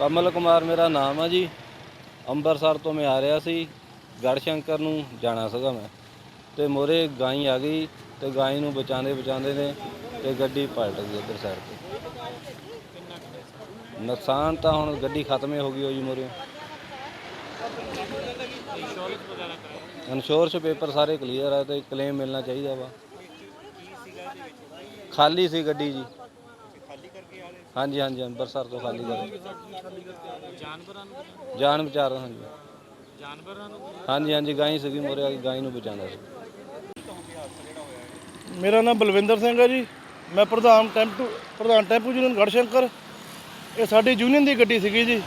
ਕਮਲ ਕੁਮਾਰ ਮੇਰਾ ਨਾਮ ਆ ਜੀ। ਅੰਮ੍ਰਿਤਸਰ ਤੋਂ ਮੈਂ ਆ ਰਿਹਾ ਸੀ। ਗੜਸ਼ੰਕਰ ਨੂੰ ਜਾਣਾ ਸੀਗਾ ਮੈਂ। ਤੇ ਮੋਰੇ ਗਾਈ ਆ ਗਈ ਤੇ ਗਾਈ ਨੂੰ ਬਚਾਉਂਦੇ ਬਚਾਉਂਦੇ ਨੇ ਤੇ ਗੱਡੀ ਪਲਟ ਗਈ ਇੱਧਰ ਸਾਈਡ ਤੇ। ਨੁਕਸਾਨ ਤਾਂ ਹੁਣ ਗੱਡੀ ਖਤਮ ਹੀ ਹੋ ਗਈ ਹੋ ਜੀ ਮੋਰੇ। ਇੰਸ਼ੋਰੈਂਸ ਪੇਪਰ ਸਾਰੇ ਕਲੀਅਰ ਆ ਤੇ ਕਲੇਮ ਮਿਲਣਾ ਚਾਹੀਦਾ ਵਾ। ਖਾਲੀ ਸੀ ਗੱਡੀ ਜੀ। ਹਾਂਜੀ ਹਾਂਜੀ ਅੰਮ੍ਰਿਤਸਰ ਤੋਂ ਖਾਲੀ ਕਰ ਜਾਨਵਰਾਂ ਨੂੰ ਜਾਨ ਹਾਂਜੀ। ਜਾਨਵਰਾਂ ਨੂੰ ਹਾਂਜੀ ਹਾਂਜੀ ਗਾਈ ਸੀਗੀ ਮੋਰੇ ਗਾਈ ਨੂੰ ਬਚਾਉਂਦਾ ਸੀ। ਮੇਰਾ ਨਾਮ ਬਲਵਿੰਦਰ ਸਿੰਘ ਹੈ ਜੀ। ਮੈਂ ਪ੍ਰਧਾਨ ਟੈਂਪੂ ਪ੍ਰਧਾਨ ਟੈਂਪੂ ਯੂਨੀਅਨ ਗੜਸ਼ੰਕਰ ਇਹ ਸਾਡੀ ਯੂਨੀਅਨ ਦੀ ਗੱਡੀ ਸੀਗੀ ਜੀ।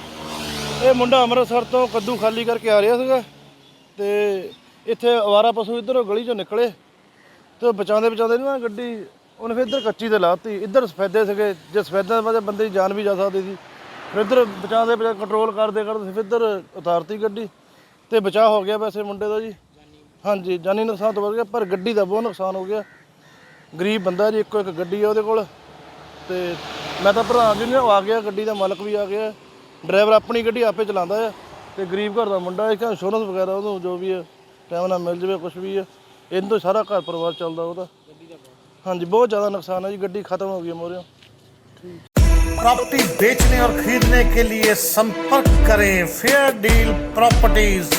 ਇਹ ਮੁੰਡਾ ਅੰਮ੍ਰਿਤਸਰ ਤੋਂ ਕੱਦੂ ਖਾਲੀ ਕਰਕੇ ਆ ਰਿਹਾ ਸੀਗਾ। ਤੇ ਇੱਥੇ ਅਵਾਰਾ ਪਸ਼ੂ ਇੱਧਰੋਂ ਗਲੀ ਚੋਂ ਨਿਕਲੇ। ਤੇ ਉਹ ਬਚਾਉਂਦੇ ਬਚਾਉਂਦੇ ਨਾ ਗੱਡੀ ਉਹਨੇ ਫਿਰ ਇੱਧਰ ਕੱਚੀ ਤੇ ਲਾਤੀ, ਇੱਧਰ ਸਫੈਦੇ ਸੀਗੇ, ਜੇ ਸਫੈਦਿਆਂ ਦੇ ਵਜੇ ਬੰਦੇ ਦੀ ਜਾਨ ਵੀ ਜਾ ਸਕਦੀ ਸੀ। ਫਿਰ ਇੱਧਰ ਬਚਾਉਂਦੇ ਬਚਾ ਕੰਟਰੋਲ ਕਰਦੇ ਕਰਦੇ ਫਿਰ ਇੱਧਰ ਉਤਾਰਤੀ ਗੱਡੀ, ਤੇ ਬਚਾਅ ਹੋ ਗਿਆ ਵੈਸੇ ਮੁੰਡੇ ਦਾ ਜੀ। ਹਾਂਜੀ, ਜਾਨੀ ਨੁਕਸਾਨ ਤਾਂ ਵੱਧ ਗਿਆ, ਪਰ ਗੱਡੀ ਦਾ ਬਹੁਤ ਨੁਕਸਾਨ ਹੋ ਗਿਆ। ਗਰੀਬ ਬੰਦਾ ਜੀ, ਇੱਕੋ ਇੱਕ ਗੱਡੀ ਆ ਉਹਦੇ ਕੋਲ। ਤੇ ਮੈਂ ਤਾਂ ਪ੍ਰਧਾਨ ਜੀ ਨੇ ਉਹ ਆ ਗਿਆ, ਗੱਡੀ ਦਾ ਮਾਲਕ ਵੀ ਆ ਗਿਆ। ਡਰਾਈਵਰ ਆਪਣੀ ਗੱਡੀ ਆਪੇ ਚਲਾਉਂਦਾ ਆ। ਤੇ ਗਰੀਬ ਘਰ ਦਾ ਮੁੰਡਾ ਇੱਕ ਇੰਸ਼ੋਰੈਂਸ ਵਗੈਰਾ ਉਹਨੂੰ ਜੋ ਵੀ ਹੈ ਟਾਈਮ ਨਾਲ ਮਿਲ ਜਵੇ ਕੁਝ ਵੀ ਹੈ ਇਹਨਾਂ ਤੋਂ ਸਾਰਾ ਘਰ ਪਰਿਵਾਰ ਚੱਲਦਾ ਉਹਦਾ। ਹਾਂਜੀ ਬਹੁਤ ਜ਼ਿਆਦਾ ਨੁਕਸਾਨ ਹੈ ਜੀ ਗੱਡੀ ਖਤਮ ਹੋ ਗਈ ਮੋਰਿਓ प्रॉपर्टी बेचने और खरीदने के लिए संपर्क करें फेयर डील प्रॉपर्टीज